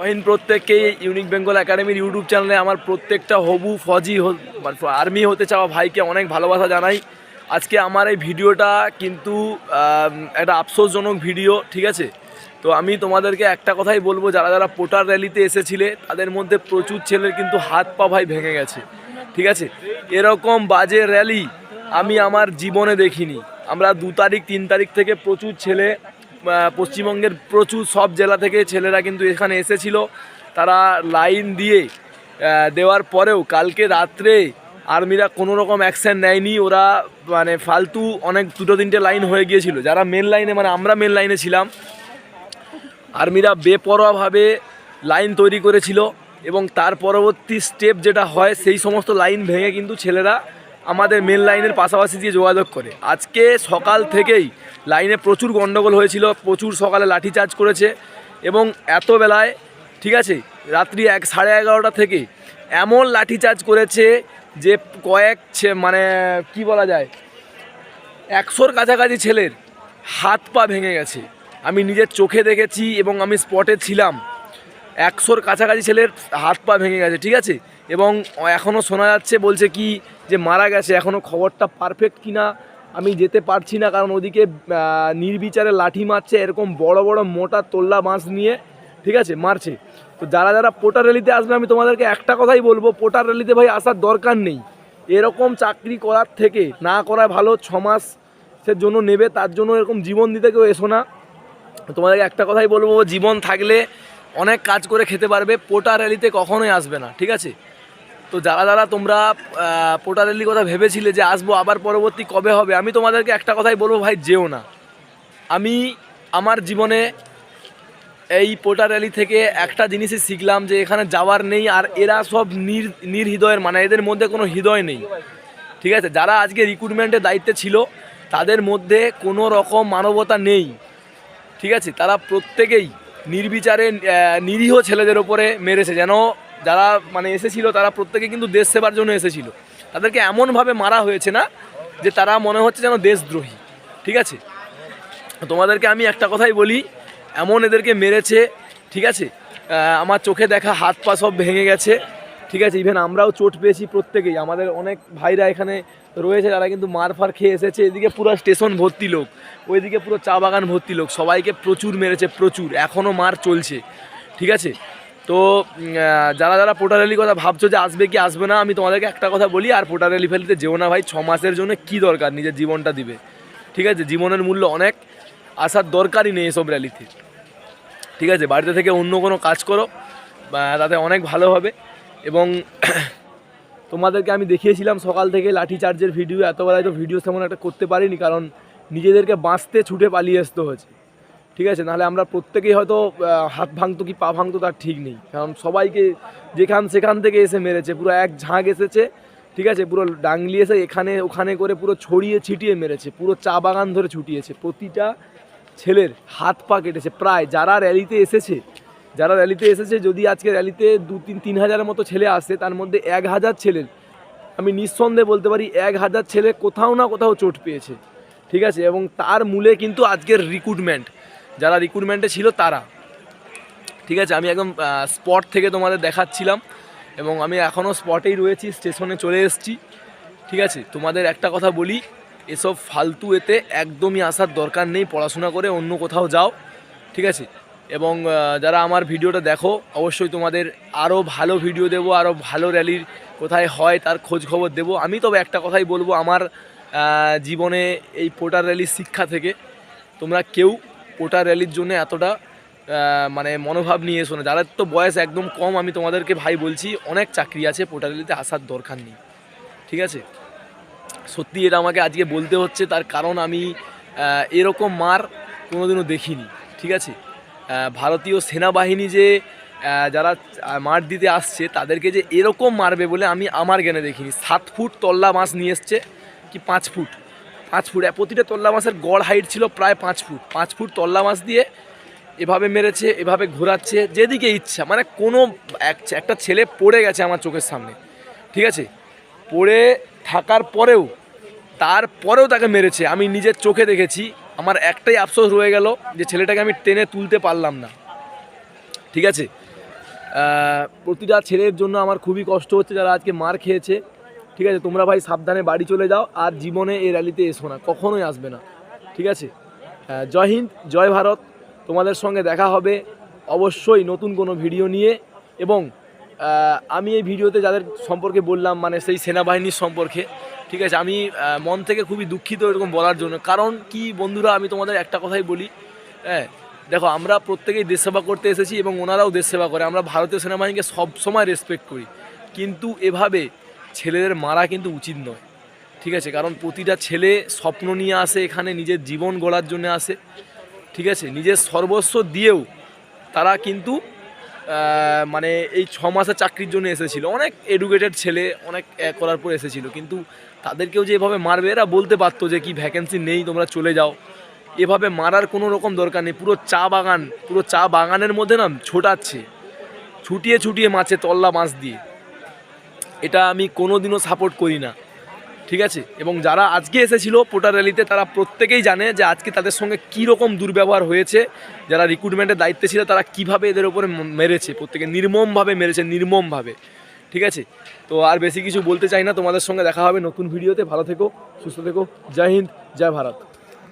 মহিন প্রত্যেককেই ইউনিক বেঙ্গল একাডেমির ইউটিউব চ্যানেলে আমার প্রত্যেকটা হবু, ফজি আর্মি হতে চাওয়া ভাইকে অনেক ভালোবাসা জানাই। আজকে আমার এই ভিডিওটা কিন্তু একটা আফসোসজনক ভিডিও, ঠিক আছে? তো আমি তোমাদেরকে একটা কথাই বলব, যারা যারা পোটার র্যালিতে এসেছিলে, তাদের মধ্যে প্রচুর ছেলের কিন্তু হাত পা ভাই ভেঙে গেছে, ঠিক আছে? এরকম বাজে র্যালি আমি আমার জীবনে দেখিনি। আমরা দু তারিখ, তিন তারিখ থেকে প্রচুর ছেলে পশ্চিমবঙ্গের প্রচুর সব জেলা থেকে ছেলেরা কিন্তু এখানে এসেছিল। তারা লাইন দিয়ে দেওয়ার পরেও কালকে রাত্রে আর্মিরা কোনো রকম অ্যাকশন নেয়নি। ওরা মানে ফালতু অনেক দুটো তিনটে লাইন হয়ে গিয়েছিল। যারা মেন লাইনে মানে আমরা মেন লাইনে ছিলাম, আর্মিরা বেপরোয়াভাবে লাইন তৈরি করেছিল এবং তার পরবর্তী স্টেপ যেটা হয়, সেই সমস্ত লাইন ভেঙে কিন্তু ছেলেরা আমাদের মেন লাইনের পাশাপাশি দিয়ে যোগাযোগ করে। আজকে সকাল থেকেই লাইনে প্রচুর গণ্ডগোল হয়েছিল, প্রচুর সকালে লাঠিচার্জ করেছে এবং এত বেলায়, ঠিক আছে, রাত্রি এক, সাড়ে এগারোটা থেকে এমন লাঠিচার্জ করেছে যে কয়েক মানে কি বলা যায়, একশোর কাছাকাছি ছেলের হাত পা ভেঙে গেছে। আমি নিজের চোখে দেখেছি এবং আমি স্পটে ছিলাম। একশোর কাছাকাছি ছেলের হাত পা ভেঙে গেছে, ঠিক আছে? এবং এখনও শোনা যাচ্ছে, বলছে কি যে মারা গেছে এখনও খবরটা পারফেক্ট কিনা আমি যেতে পারছি না, কারণ ওদিকে নির্বিচারে লাঠি মারছে, এরকম বড় বড় মোটা তোল্লা বাঁশ নিয়ে, ঠিক আছে, মারছে। তো যারা যারা পোটার র্যালিতে আসবে, আমি তোমাদেরকে একটা কথাই বলব, পোটার র্যালিতে ভাই আসার দরকার নেই। এরকম চাকরি করার থেকে, না করা ভালো, ছ মাসের জন্য নেবে, তার জন্য এরকম জীবন দিতে কেউ এসো না। তোমাদেরকে একটা কথাই বলব, জীবন থাকলে অনেক কাজ করে খেতে পারবে পোটা র্যালিতে কখনোই আসবে না, ঠিক আছে? তো যারা যারা তোমরা আহ, পোটা র্যালির কথা ভেবেছিলে যে আসব আবার পরবর্তী কবে হবে? আমি তোমাদেরকে একটা কথাই বলব ভাই যেও না। আমি আমার জীবনে এই পোটা র্যালি থেকে একটা জিনিসই শিখলাম যে এখানে যাওয়ার নেই আর এরা সব নির নির্হৃদয়ের মানে এদের মধ্যে কোনো হৃদয় নেই। ঠিক আছে? যারা আজকে রিক্রুটমেন্টের দায়িত্বে ছিল তাদের মধ্যে কোনো রকম মানবতা নেই। ঠিক আছে? তারা প্রত্যেকেই নির্বিচারে নিরীহ ছেলেদের ওপরে মেরেছে। যেন যারা মানে এসেছিল, তারা প্রত্যেকে কিন্তু দেশ সেবার জন্য এসেছিল। তাদেরকে এমনভাবে মারা হয়েছে না যে তারা মনে হচ্ছে যেন দেশদ্রোহী। ঠিক আছে? তোমাদেরকে আমি একটা কথাই বলি, এমন এদেরকে মেরেছে, ঠিক আছে? আমার চোখে দেখা হাত পা সব ভেঙে গেছে, ঠিক আছে? ইভেন আমরাও চোট পেয়েছি প্রত্যেকেই। আমাদের অনেক ভাইরা এখানে রয়েছে যারা কিন্তু মার ফার খেয়ে এসেছে। এদিকে পুরো স্টেশন ভর্তি লোক, ওইদিকে পুরো চা বাগান ভর্তি লোক। সবাইকে প্রচুর মেরেছে, প্রচুর। এখনও মার চলছে। ঠিক আছে? তো যারা যারা পোটার র্যালির কথা ভাবছ যে আসবে কি আসবে না, আমি তোমাদেরকে একটা কথা বলি, আর পোটার র্যালি ফেলিতে যেও না ভাই ছ মাসের জন্য কি দরকার নিজের জীবনটা দিবে? ঠিক আছে, জীবনের মূল্য অনেক, আসার দরকারই নেই এসব র্যালিতে ঠিক আছে, বাড়িতে থেকে অন্য কোনো কাজ করো তাতে অনেক ভালো হবে। এবং তোমাদেরকে আমি দেখিয়েছিলাম সকাল থেকে লাঠি চার্জের ভিডিও এতবেলায় তো ভিডিও তেমন একটা করতে পারিনি, কারণ নিজেদেরকে বাঁচতে ছুটে পালিয়ে আসতে হয়েছে। ঠিক আছে? নাহলে আমরা প্রত্যেকেই হয়তো হাত ভাঙতো কি পা ভাঙতো তার ঠিক নেই। কারণ সবাইকে যেখান সেখান থেকে এসে মেরেছে, পুরো এক ঝাঁক এসেছে, ঠিক আছে? পুরো ডাংলি এসে এখানে, ওখানে করে পুরো ছড়িয়ে ছিটিয়ে মেরেছে, পুরো চা বাগান ধরে ছুটিয়েছে। প্রতিটা ছেলের হাত পা কেটেছে। প্রায় যারা র্যালিতে এসেছে, যারা র্যালিতে এসেছে, যদি আজকে র্যালিতে দু তিন তিন হাজারের মতো ছেলে আসে, তার মধ্যে এক হাজার ছেলের, আমি নিঃসন্দেহে বলতে পারি, এক হাজার ছেলে কোথাও না কোথাও চোট পেয়েছে, ঠিক আছে? এবং তার মূলে কিন্তু আজকের রিক্রুটমেন্ট যারা রিক্রুটমেন্টে ছিল তারা। ঠিক আছে, আমি একদম স্পট থেকে তোমাদের দেখাচ্ছিলাম এবং আমি এখনও স্পটেই রয়েছি স্টেশনে চলে এসেছি। ঠিক আছে, তোমাদের একটা কথা বলি, এসব ফালতু এতে একদমই আসার দরকার নেই, পড়াশোনা করে অন্য কোথাও যাও। ঠিক আছে, এবং যারা আমার ভিডিওটা দেখো, অবশ্যই তোমাদের আরও ভালো ভিডিও দেবো আরও ভালো র্যালির কোথায় হয় তার খোঁজ খবর দেবো। আমি তবে একটা কথাই বলব, আমার জীবনে এই পোটার র্যালির শিক্ষা থেকে তোমরা কেউ পোটার র্যালির জন্য এতটা মানে মনোভাব নিয়ে এসো না যাদের তো বয়স একদম কম, আমি তোমাদেরকে ভাই বলছি, অনেক চাকরি আছে পোটার র্যালিতে আসার দরকার নেই। ঠিক আছে? সত্যি এটা আমাকে আজকে বলতে হচ্ছে, তার কারণ আমি এরকম মার কোনোদিনও দেখিনি। ঠিক আছে? ভারতীয় সেনাবাহিনী যে যারা মার দিতে আসছে, তাদেরকে যে এরকম মারবে বলে আমি আমার জ্ঞানে দেখিনি। সাত ফুট তল্লা মাছ নিয়ে এসছে, কি পাঁচ ফুট? পাঁচ ফুট। প্রতিটা তল্লা মাছের গড় হাইট ছিল প্রায় পাঁচ ফুট। পাঁচ ফুট তল্লা মাছ দিয়ে এভাবে মেরেছে, এভাবে ঘোরাচ্ছে, যেদিকে ইচ্ছা। মানে কোনো এক- একটা ছেলে পড়ে গেছে আমার চোখের সামনে। ঠিক আছে? পড়ে থাকার পরেও, তারপরেও তাকে মেরেছে। আমি নিজের চোখে দেখেছি। আমার একটাই আফসোস রয়ে গেল যে ছেলেটাকে আমি টেনে তুলতে পারলাম না। ঠিক আছে? প্রতিটা ছেলের জন্য আমার খুবই কষ্ট হচ্ছে। যারা আজকে মার খেয়েছে ঠিক আছে তোমরা ভাই সাবধানে বাড়ি চলে যাও আর জীবনে এই র্যালিতে এসো না কখনোই আসবে না ঠিক আছে? আহ, জয় হিন্দ জয় ভারত তোমাদের সঙ্গে দেখা হবে অবশ্যই নতুন কোনো ভিডিও নিয়ে এবং আমি এই ভিডিওতে যাদের সম্পর্কে বললাম মানে সেই সেনাবাহিনীর সম্পর্কে ঠিক আছে? আমি মন থেকে খুবই দুঃখিত এরকম বলার জন্য কারণ কি বন্ধুরা আমি তোমাদের একটা কথাই বলি হ্যাঁ দেখো আমরা প্রত্যেকেই দেশ সেবা করতে এসেছি এবং ওনারাও দেশ সেবা করে আমরা ভারতীয় সেনাবাহিনীকে সব সময় রেসপেক্ট করি কিন্তু এভাবে ছেলেদের মারা কিন্তু উচিত নয়। ঠিক আছে? কারণ প্রতিটা ছেলে স্বপ্ন নিয়ে আসে, এখানে নিজের জীবন গড়ার জন্য আসে। ঠিক আছে? নিজের সর্বস্ব দিয়েও তারা কিন্তু মানে এই ছ মাসের চাকরির জন্য এসেছিল। অনেক এডুকেটেড ছেলে, অনেক করার পর এসেছিল। কিন্তু তাদেরকেও যে এভাবে মারবে, এরা বলতে পারতো যে কি ভ্যাকেন্সি নেই, তোমরা চলে যাও। এভাবে মারার কোনো রকম দরকার নেই। পুরো চা বাগান, পুরো চা বাগানের মধ্যে না, ছোটাচ্ছে। ছুটিয়ে ছুটিয়ে মাছে তল্লা মাছ দিয়ে। এটা আমি কোনোদিনও সাপোর্ট করি না। ঠিক আছে? এবং যারা আজকে এসেছিল পোটার র্যালিতে তারা প্রত্যেকেই জানে যে আজকে তাদের সঙ্গে কী রকম দুর্ব্যবহার হয়েছে। যারা রিক্রুটমেন্টের দায়িত্বে ছিল, তারা কীভাবে এদের উপরে ম- মেরেছে, প্রত্যেকে নির্মমভাবে মেরেছে, নির্মমভাবে। ঠিক আছে? তো আর বেশি কিছু বলতে চাই না। তোমাদের সঙ্গে দেখা হবে নতুন ভিডিওতে ভালো থেকো, সুস্থ থেকো। জয় হিন্দ, জয় ভারত।